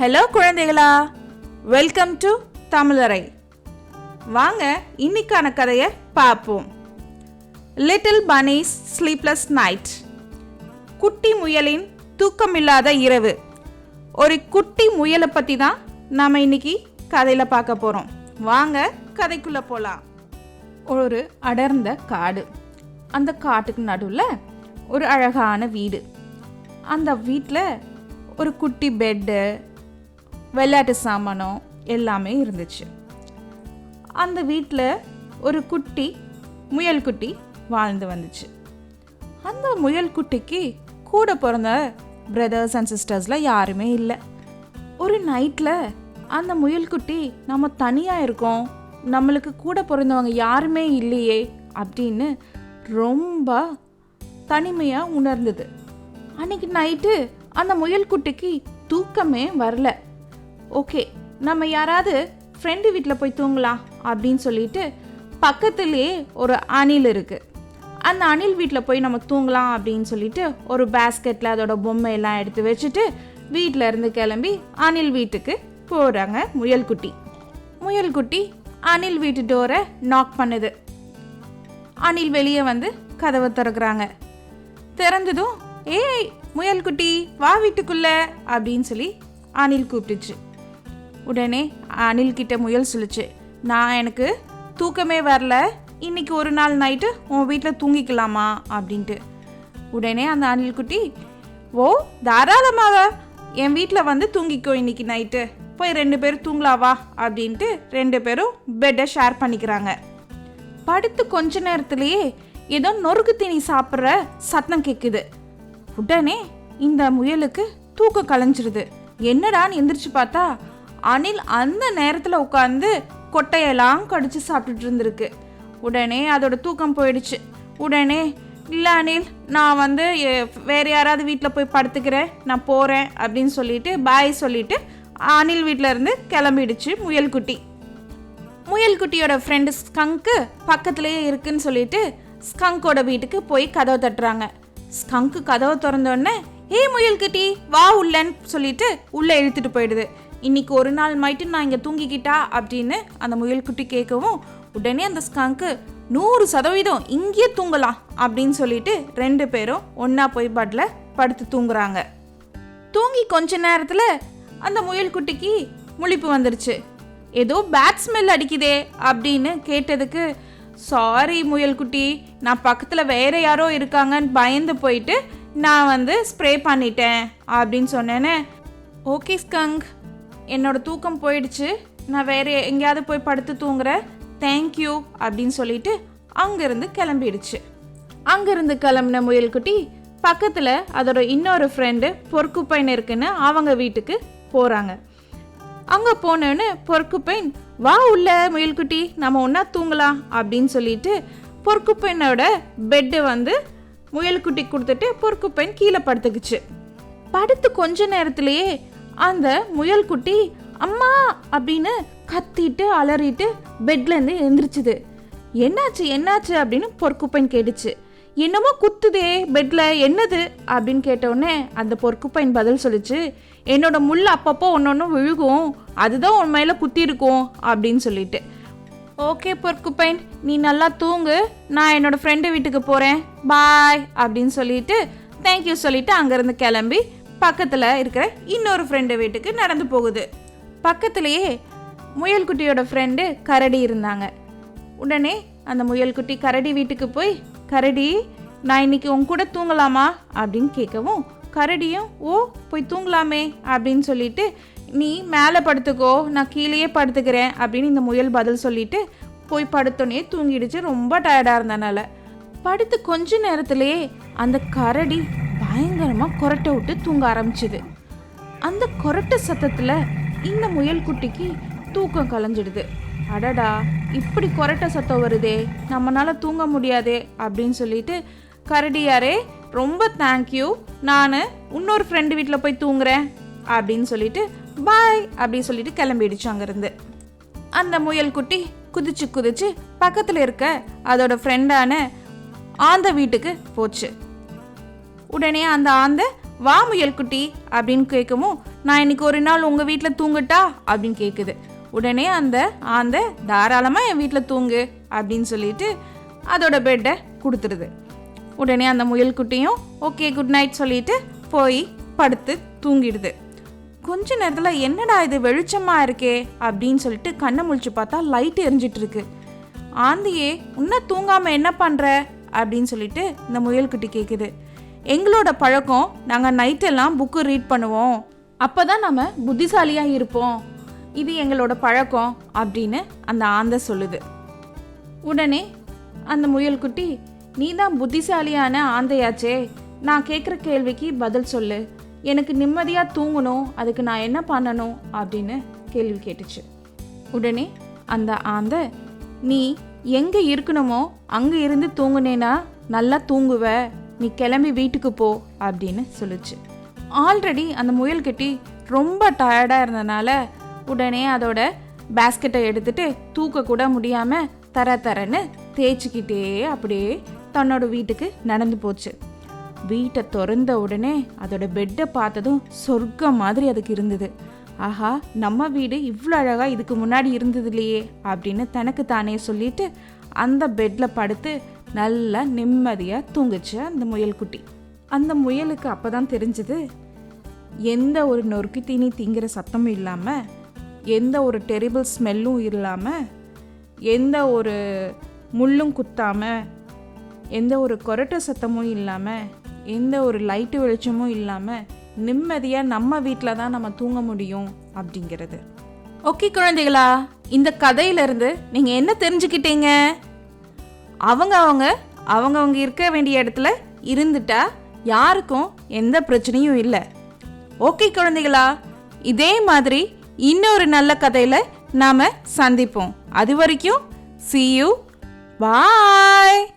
Hello குழந்தைகளா. Welcome to தமிழரை வாங்க இன்னைக்கான கதையை பார்ப்போம். லிட்டில் பனீஸ் ஸ்லீப்லெஸ் நைட் குட்டி முயலின் தூக்கமில்லாத இரவு. ஒரு குட்டி முயலை பற்றி தான் நாம் இன்னைக்கு கதையில் பார்க்க போகிறோம் வாங்க கதைக்குள்ளே போகலாம் ஒரு அடர்ந்த காடு. அந்த காட்டுக்கு நடுவில் ஒரு அழகான வீடு. அந்த வீட்டில் ஒரு குட்டி பெட்டு விளையாட்டு சாமானம் எல்லாமே இருந்துச்சு. அந்த வீட்டில் ஒரு குட்டி முயல் குட்டி வாழ்ந்து வந்துச்சு. அந்த முயல் குட்டிக்கு கூட பிறந்த பிரதர்ஸ் அண்ட் சிஸ்டர்ஸில் யாருமே இல்லை. ஒரு நைட்டில் அந்த முயல் குட்டி நம்ம தனியாக இருக்கோம். நம்மளுக்கு கூட பிறந்தவங்க யாருமே இல்லையே. அப்படின்னு ரொம்ப தனிமையாக உணர்ந்தது. அன்னைக்கு நைட்டு அந்த முயல் குட்டிக்கு தூக்கமே வரல. ஓகே நம்ம யாராவது ஃப்ரெண்டு வீட்டில் போய் தூங்கலாம் அப்படின்னு சொல்லிட்டு பக்கத்துலேயே ஒரு அணில் இருக்குது அந்த அணில் வீட்டில் போய் நம்ம தூங்கலாம் அப்படின்னு சொல்லிட்டு ஒரு பேஸ்கெட்டில் அதோட பொம்மையெல்லாம் எடுத்து வச்சுட்டு வீட்டில் இருந்து கிளம்பி அணில் வீட்டுக்கு போகிறாங்க முயல்குட்டி முயல்குட்டி அணில் வீட்டு டோரை நாக் பண்ணுது. அணில் வெளியே வந்து கதவை திறக்கிறாங்க. திறந்ததும் ஏய் முயல்குட்டி வா வீட்டுக்குள்ள அப்படின்னு சொல்லி அணில் கூப்பிட்டுச்சு. உடனே அனில்கிட்ட முயல் சொல்லுச்சு நான் எனக்கு தூக்கமே வரல. இன்னைக்கு ஒரு நாள் நைட்டு உன் வீட்டில் தூங்கிக்கலாமா? அப்படின்ட்டு. உடனே அந்த அணில் குட்டி ஓ தாராளமாக என் வீட்டில் வந்து தூங்கிக்கோ இன்னைக்கு நைட்டு. போய் ரெண்டு பேரும் தூங்கலாவா அப்படின்ட்டு ரெண்டு பேரும் பெட்டை ஷேர் பண்ணிக்கிறாங்க. படுத்து கொஞ்ச நேரத்துலேயே ஏதோ நொறுக்கு தீனி சாப்பிட்ற சத்தம் கேட்குது உடனே இந்த முயலுக்கு தூக்கம் கலைஞ்சிருது. என்னடான்னு எந்திரிச்சு பார்த்தா அணில் அந்த நேரத்தில் உட்காந்து கொட்டையெல்லாம் கடிச்சு சாப்பிட்டுட்டு இருந்திருக்கு. உடனே அதோட தூக்கம் போயிடுச்சு. உடனே இல்லை அனில் நான் வந்து வேறு யாராவது வீட்டில் போய் படுத்துக்கிறேன் நான் போகிறேன் அப்படின்னு சொல்லிட்டு பாய் சொல்லிட்டு அனில் வீட்டில் இருந்து கிளம்பிடுச்சு முயல்குட்டி. முயல்குட்டியோட ஃப்ரெண்டு ஸ்கங்க்கு பக்கத்துலேயே இருக்குன்னு சொல்லிட்டு ஸ்கங்கோட வீட்டுக்கு போய் கதவை தட்டுறாங்க. ஸ்கங்க்கு கதவை திறந்தோடனே ஏய் முயல்குட்டி வா உள்ளன்னு சொல்லிட்டு உள்ளே இழுத்துட்டு போயிடுது. இன்னைக்கு ஒரு நாள் மாயிட்டு நான் இங்கே தூங்கிக்கிட்டா அப்படின்னு அந்த முயல்குட்டி கேட்கவும் உடனே அந்த ஸ்கங்க்கு நூறு சதவீதம் இங்கேயே தூங்கலாம் அப்படின்னு சொல்லிட்டு ரெண்டு பேரும் ஒன்றா போய் பட்டில் படுத்து தூங்குறாங்க. தூங்கி கொஞ்ச நேரத்தில் அந்த முயல்குட்டிக்கு முழிப்பு வந்துருச்சு. ஏதோ பேட் ஸ்மெல் அடிக்குதே அப்படின்னு கேட்டதுக்கு சாரி முயல்குட்டி நான் பக்கத்தில் வேற யாரோ இருக்காங்கன்னு பயந்து போயிட்டு நான் வந்து ஸ்ப்ரே பண்ணிட்டேன் அப்படின்னு சொன்னேனே. ஓகே ஸ்கங்க் என்னோட தூக்கம் போயிடுச்சு. நான் வேறு எங்கேயாவது போய் படுத்து தூங்குறேன். தேங்க்யூ அப்படின்னு சொல்லிட்டு அங்கேருந்து கிளம்பிடுச்சு. அங்கேருந்து கிளம்புன முயல்குட்டி பக்கத்தில் அதோட இன்னொரு ஃப்ரெண்டு பொறுக்குப்பைன் இருக்குன்னு அவங்க வீட்டுக்கு போகிறாங்க அங்கே போனோன்னு பொறுக்குப்பைன் வா உள்ள முயல்குட்டி நம்ம ஒன்றா தூங்கலாம் அப்படின்னு சொல்லிட்டு பொறுக்குப்பைனோட பெட்டு வந்து முயல்குட்டி கொடுத்துட்டு பொறுக்குப்பைன் கீழே படுத்துக்குச்சு. படுத்து கொஞ்ச நேரத்திலேயே அந்த முயல்குட்டி அம்மா அப்படின்னு கத்திட்டு அலறிட்டு பெட்லேருந்து எழுந்திரிச்சுது என்னாச்சு என்னாச்சு அப்படின்னு பொற்குப்பைன் கேட்டுச்சு. என்னமோ குத்துதே பெட்டில் என்னது அப்படின்னு கேட்டோடனே அந்த பொற்குப்பைன் பதில் சொல்லிச்சு என்னோட முள் அப்பப்போ ஒன்று ஒன்று விழுகும் அதுதான் உன் மேலே குத்திருக்கும் அப்படின்னு சொல்லிட்டு. ஓகே பொற்குப்பைன் நீ நல்லா தூங்கு நான் என்னோட ஃப்ரெண்டு வீட்டுக்கு போகிறேன் பாய் அப்படின்னு சொல்லிட்டு தேங்க்யூ சொல்லிட்டு அங்கேருந்து கிளம்பி பக்கத்தில் இருக்கிற இன்னொரு ஃப்ரெண்டு வீட்டுக்கு நடந்து போகுது. பக்கத்துலேயே முயல்குட்டியோட ஃப்ரெண்டு கரடி இருந்தாங்க. உடனே அந்த முயல்குட்டி கரடி வீட்டுக்கு போய் கரடி நான் இன்னைக்கு உன் கூட தூங்கலாமா? அப்படின்னு கேட்கவும் கரடியும் ஓ போய் தூங்கலாமே அப்படின்னு சொல்லிட்டு நீ மேலே படுத்துக்கோ நான் கீழேயே படுத்துக்கிறேன் அப்படின்னு இந்த முயல் பதில் சொல்லிட்டு போய் படுத்தோன்னே தூங்கிடுச்சு. ரொம்ப டயர்டாக இருந்தனால. படுத்து கொஞ்ச நேரத்திலேயே அந்த கரடி பயங்கரமாக கொரட்டை விட்டு தூங்க ஆரம்பிச்சுது. அந்த கொரட்டை சத்தத்தில் இந்த முயல் குட்டிக்கு தூக்கம் கலைஞ்சிடுது. அடடா இப்படி கொரட்டை சத்தம் வருதே நம்மளால் தூங்க முடியாதே அப்படின்னு சொல்லிட்டு கரடியாரே ரொம்ப தேங்க்யூ நான் இன்னொரு ஃப்ரெண்டு வீட்டில் போய் தூங்குறேன் அப்படின்னு சொல்லிட்டு பாய் அப்படின்னு சொல்லிட்டு கிளம்பிடுச்சு அங்கேருந்து. அந்த முயல் குட்டி குதிச்சு குதிச்சு பக்கத்தில் இருக்க அதோட ஃப்ரெண்டான ஆந்த வீட்டுக்கு போச்சு. உடனே அந்த ஆந்தை வா முயல் குட்டி அப்படின்னு கேட்கவும் நான் இன்னைக்கு ஒரு நாள் உங்கள் வீட்டில் தூங்கட்டா? அப்படின்னு கேட்குது உடனே அந்த ஆந்தை தாராளமாக என் வீட்டில் தூங்கு அப்படின்னு சொல்லிட்டு அதோட பெட்டை கொடுத்துருது. உடனே அந்த முயல்குட்டியும் ஓகே குட் நைட் சொல்லிட்டு போய் படுத்து தூங்கிடுது. கொஞ்ச நேரத்தில் என்னடா இது வெளிச்சமாக இருக்கே? அப்படின்னு சொல்லிட்டு கண்ணை முழிச்சு பார்த்தா லைட் எரிஞ்சிட்டு இருக்கு ஆந்தியே இன்னும் தூங்காமல் என்ன பண்ணுற அப்படின்னு சொல்லிட்டு இந்த முயல்குட்டி கேட்குது எங்களோட பழக்கம் நாங்கள் நைட்டெல்லாம் புக்கு ரீட் பண்ணுவோம். அப்போ தான் நம்ம புத்திசாலியாக இருப்போம். இது எங்களோட பழக்கம் அப்படின்னு அந்த ஆந்தை சொல்லுது. உடனே அந்த முயல்குட்டி நீ தான் புத்திசாலியான ஆந்தையாச்சே. நான் கேட்குற கேள்விக்கு பதில் சொல்லு. எனக்கு நிம்மதியாக தூங்கணும். அதுக்கு நான் என்ன பண்ணணும்? அப்படின்னு கேள்வி கேட்டுச்சு. உடனே அந்த ஆந்தை நீ எங்கே இருக்கணுமோ அங்கே இருந்து தூங்குனேனா நல்லா தூங்குவ. நீ கிளம்பி வீட்டுக்கு போ அப்படின்னு சொல்லுச்சு. ஆல்ரெடி அந்த முயல்கட்டி ரொம்ப டயர்டாக இருந்தனால உடனே அதோட பேஸ்கெட்டை எடுத்துட்டு தூக்கக்கூட முடியாமல் தர தரன்னு தேய்ச்சிக்கிட்டே அப்படியே தன்னோட வீட்டுக்கு நடந்து போச்சு. வீட்டை திறந்த உடனே அதோட பெட்டை பார்த்ததும் சொர்க்கம் மாதிரி அதுக்கு இருந்தது. ஆஹா நம்ம வீடு இவ்வளோ அழகாக இதுக்கு முன்னாடி இருந்தது இல்லையே அப்படின்னு தனக்கு தானே சொல்லிட்டு அந்த பெட்டில் படுத்து நல்லா நிம்மதியாக தூங்குச்சு அந்த முயல்குட்டி அந்த முயலுக்கு அப்போ தான் தெரிஞ்சது எந்த ஒரு நொறுக்கு தீனி திங்கிற சத்தமும் இல்லாமல் எந்த ஒரு டெரிபிள் ஸ்மெல்லும் இல்லாமல் எந்த ஒரு முள்ளும் குத்தாமல் எந்த ஒரு கொரட்ட சத்தமும் இல்லாமல் எந்த ஒரு லைட்டு வெளிச்சமும் இல்லாமல் நிம்மதியாக நம்ம வீட்டில் தான் நம்ம தூங்க முடியும் அப்படிங்கிறது. ஓகே குழந்தைகளா இந்த கதையிலிருந்து நீங்கள் என்ன தெரிஞ்சுக்கிட்டீங்க? அவங்க அவங்க அவங்கவுங்க இருக்க வேண்டிய இடத்துல இருந்துட்டா யாருக்கும் எந்த பிரச்சனையும் இல்லை. ஓகே குழந்தைகளா? இதே மாதிரி இன்னொரு நல்ல கதையில் நாம் சந்திப்போம். அது வரைக்கும் சி யூ பாய்